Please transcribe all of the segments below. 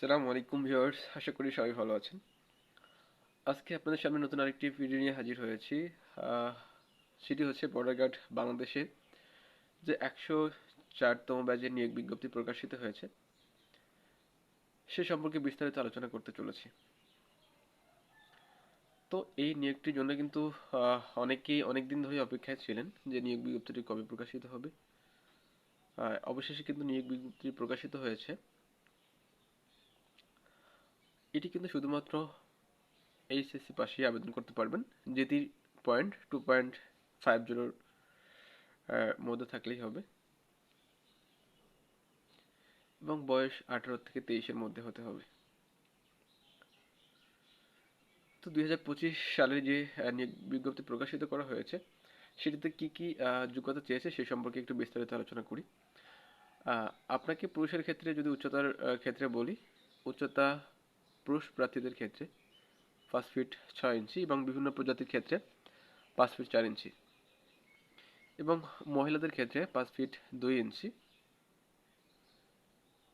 সালাম আলাইকুম ভিউয়ার্স, আশা করি সবাই ভালো আছেন। আজকে আপনাদের সামনে নতুন আরেকটি ভিডিও নিয়ে হাজির হয়েছি। সেটি হচ্ছে বর্ডার গার্ড বাংলাদেশে যে একশো চারতম ব্যাচের নিয়োগ বিজ্ঞপ্তি প্রকাশিত হয়েছে। সে সম্পর্কে বিস্তারিত আলোচনা করতে চলেছি। তো এই নিয়োগটির জন্য কিন্তু অনেকেই অনেক দিন ধরে অপেক্ষায় ছিলেন যে নিয়োগ বিজ্ঞপ্তিটি কবে প্রকাশিত হবে। অবশেষে কিন্তু নিয়োগ বিজ্ঞপ্তি প্রকাশিত হয়েছে। এটি কিন্তু শুধুমাত্র এইচএসসি পাশেই আবেদন করতে পারবেন। যেটি পয়েন্ট টু পয়েন্ট ফাইভ জিরোর মধ্যে থাকলেই হবে। এবং বয়স আঠারো থেকে তেইশের মধ্যে হতে হবে। তো দুই হাজার পঁচিশ সালের যে বিজ্ঞপ্তি প্রকাশিত করা হয়েছে, সেটিতে কি কি যোগ্যতা চেয়েছে সে সম্পর্কে একটু বিস্তারিত আলোচনা করি। আপনাকে পুরুষের ক্ষেত্রে যদি উচ্চতার ক্ষেত্রে বলি, উচ্চতা পুরুষ প্রার্থীদের ক্ষেত্রে পাঁচ ফিট ছয় ইঞ্চি এবং বিভিন্ন প্রজাতির ক্ষেত্রে পাঁচ ফিট চার ইঞ্চি এবং মহিলাদের ক্ষেত্রে পাঁচ ফিট দুই ইঞ্চি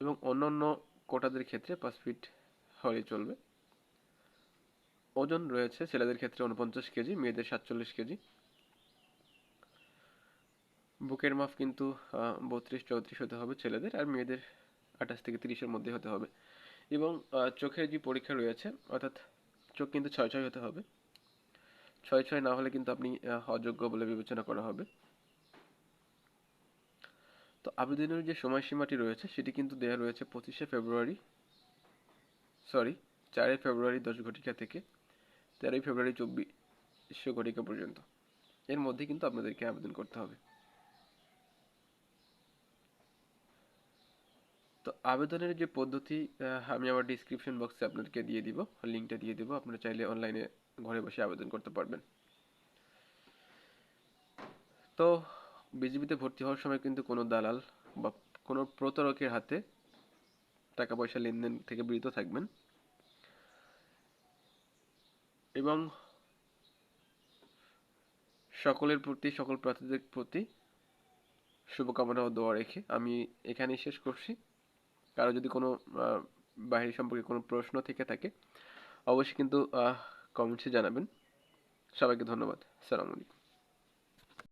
এবং অন্যান্য কোটাদের ক্ষেত্রে পাঁচ ফিট হলে চলবে। ওজন রয়েছে ছেলেদের ক্ষেত্রে উনপঞ্চাশ কেজি, মেয়েদের সাতচল্লিশ কেজি। বুকের মাপ কিন্তু বত্রিশ, চৌত্রিশ হতে হবে ছেলেদের, আর মেয়েদের আঠাশ থেকে তিরিশের মধ্যে হতে হবে। এবং চোখের যে পরীক্ষা রয়েছে, অর্থাৎ চোখ কিন্তু ছয় ছয় হতে হবে। ছয় ছয় না হলে কিন্তু আপনি অযোগ্য বলে বিবেচনা করা হবে। তো আবেদনের যে সময়সীমাটি রয়েছে, সেটি কিন্তু দেওয়া রয়েছে পঁচিশে ফেব্রুয়ারি, সরি, চারই ফেব্রুয়ারি দশ ঘটিকা থেকে তেরোই ফেব্রুয়ারি চব্বিশশো ঘটিকা পর্যন্ত। এর মধ্যে কিন্তু আপনাদেরকে আবেদন করতে হবে। তো আবেদনের যে পদ্ধতি আমি আমার ডিসক্রিপশন বক্সে আপনাদেরকে দিয়ে দিব লিঙ্কটা দিয়ে দিব, আপনারা চাইলে অনলাইনে ঘরে বসে আবেদন করতে পারবেন। তো বিজিবিতে ভর্তি হওয়ার সময় কিন্তু কোনো দালাল বা কোনো প্রতারকের হাতে টাকা পয়সা লেনদেন থেকে বিরত থাকবেন। এবং সকলের প্রতি, সকল প্রার্থীদের প্রতি শুভকামনা ও দোয়া রেখে আমি এখানেই শেষ করছি। কারও যদি কোনো বাহির সম্পর্কে কোনো প্রশ্ন থেকে থাকে, অবশ্যই কিন্তু কমেন্টসে জানাবেন। সবাইকে ধন্যবাদ। সালাম আলাইকুম